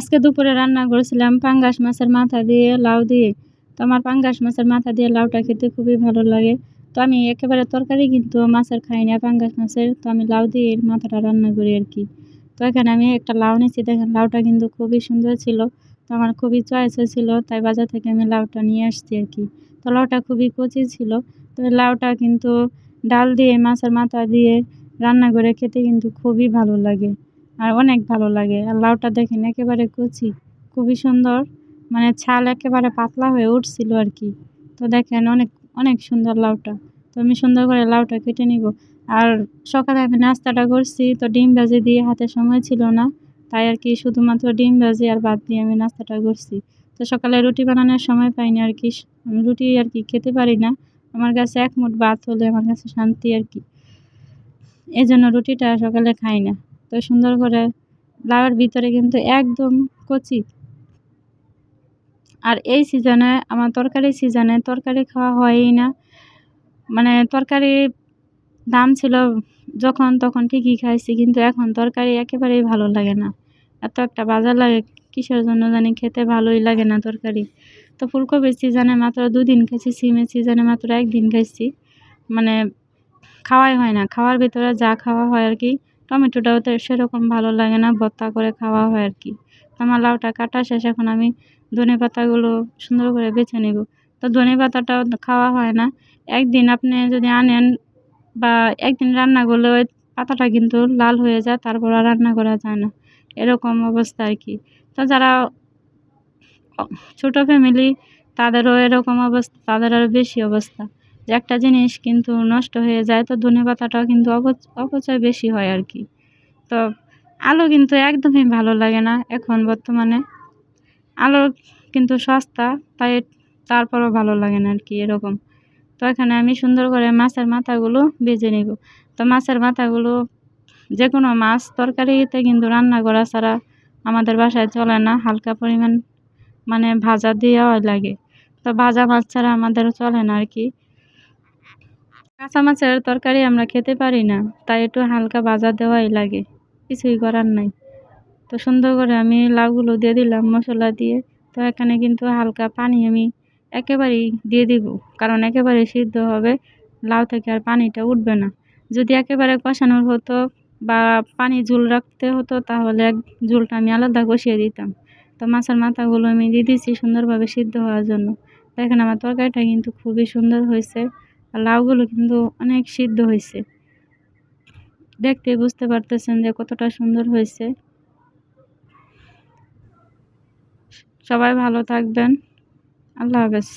আজকে দুপুরে রান্না করেছিলাম পাঙ্গাস মাছের মাথা দিয়ে লাউ দিয়ে। তো আমার পাঙ্গাস মাছের মাথা দিয়ে লাউটা খেতে খুবই ভালো লাগে। তো আমি একেবারে তরকারি কিন্তু মাছের খাই না, পাঙ্গাস মাছের। তো আমি লাউ দিয়ে মাথাটা রান্না করি আর কি। তো এখানে আমি একটা লাউ নিয়েছি দেখেন লাউটা কিন্তু খুবই সুন্দর ছিল। তো আমার খুবই চয়েস হয়েছিল, তাই বাজার থেকে আমি লাউটা নিয়ে আসছি আর কি। তো লাউটা খুবই কচি ছিল, তো লাউটা কিন্তু ডাল দিয়ে, মাছের মাথা দিয়ে রান্না করে খেতে কিন্তু খুবই ভালো লাগে। আর অনেক ভালো লাগে। আর লাউটা দেখেন একেবারে কচি, খুবই সুন্দর। মানে ছাল একেবারে পাতলা হয়ে উঠছিল আর কি। তো দেখেন অনেক অনেক সুন্দর লাউটা। তো আমি সুন্দর করে লাউটা কেটে নিব। আর সকালে আমি নাস্তাটা করছি, তো ডিম ভাজি দিয়ে হাতে সময় ছিল না। তাই আর কি শুধুমাত্র ডিম ভাজি আর বাদ দিয়ে আমি নাস্তাটা করছি। তো সকালে রুটি বানানোর সময় পাইনি আর কি। আমি রুটি আর কি খেতে পারি না। আমার কাছে এক মুঠ ভাত হলে আমার কাছে শান্তি আর কি। এই জন্য রুটিটা সকালে খাই না। তো সুন্দর করে লাউয়ের ভিতরে কিন্তু একদম কচি। আর এই সিজনে আমার তরকারি সিজনে তরকারি খাওয়া হয়ই না। মানে তরকারি দাম ছিল যখন তখন ঠিকই খাইছি, কিন্তু এখন তরকারি একেবারেই ভালো লাগে না। এত একটা বাজার লাগে, কিসের জন্য জানি খেতে ভালোই লাগে না তরকারি। তো ফুলকপির সিজনে মাত্র দুদিন খাইছি, সিমের সিজনে মাত্র একদিন খাইছি। মানে খাওয়াই হয় না, খাওয়ার ভিতরে যা খাওয়া হয় আর কি। টমেটোটাও তো সেরকম ভালো লাগে না, ভর্তা করে খাওয়া হয় আর কি। আমার লাউটা কাটা শেষ, এখন আমি ধনে পাতাগুলো সুন্দর করে বেছে নেব। তো ধনে পাতাটাও খাওয়া হয় না। একদিন আপনি যদি আনেন বা একদিন রান্না করলে ওই পাতাটা কিন্তু লাল হয়ে যায়, তারপর আর রান্না করা যায় না। এরকম অবস্থা আর কি। তো যারা ছোটো ফ্যামিলি তাদেরও এরকম অবস্থা, তাদের আরও বেশি অবস্থা। যে একটা জিনিস কিন্তু নষ্ট হয়ে যায়, তো ধনে পাতাটাও কিন্তু অপচয় বেশি হয় আর কি। তো আলু কিন্তু একদমই ভালো লাগে না এখন বর্তমানে। আলু কিন্তু সস্তা, তাই তারপরও ভালো লাগে না আর কি এরকম। তো এখানে আমি সুন্দর করে মাছের মাথাগুলো বেজে নিব। তো মাছের মাথাগুলো যে কোনো মাছ তরকারিতে কিন্তু রান্না করা ছাড়া আমাদের বাসায় চলে না, হালকা পরিমাণ মানে ভাজা দেওয়া লাগে। তো ভাজা মাছ ছাড়া আমাদের চলে না আর কি। কাঁচা মাছের তরকারি আমরা খেতে পারি না, তাই একটু হালকা ভাজা দেওয়াই লাগে। কিছুই করার নাই। তো সুন্দর করে আমি লাউগুলো দিয়ে দিলাম মশলা দিয়ে। তো এখানে কিন্তু হালকা পানি আমি একেবারেই দিয়ে দিব, কারণ একেবারে সিদ্ধ হবে, লাউ থেকে আর পানিটা উঠবে না। যদি একেবারে কষানোর হতো বা পানি ঝুল রাখতে হতো, তাহলে এক ঝুলটা আমি আলাদা কষিয়ে দিতাম। তো মাছের মাথাগুলো আমি দিয়ে দিচ্ছি সুন্দরভাবে সিদ্ধ হওয়ার জন্য। তো এখানে আমার তরকারিটা কিন্তু খুবই সুন্দর হয়েছে। লাউগুলো কিন্তু অনেক সিদ্ধ হয়েছে। দেখতে বুঝতে পারতেছেন যে কতটা সুন্দর হয়েছে। সবাই ভালো থাকবেন। আল্লাহ হাফেজ।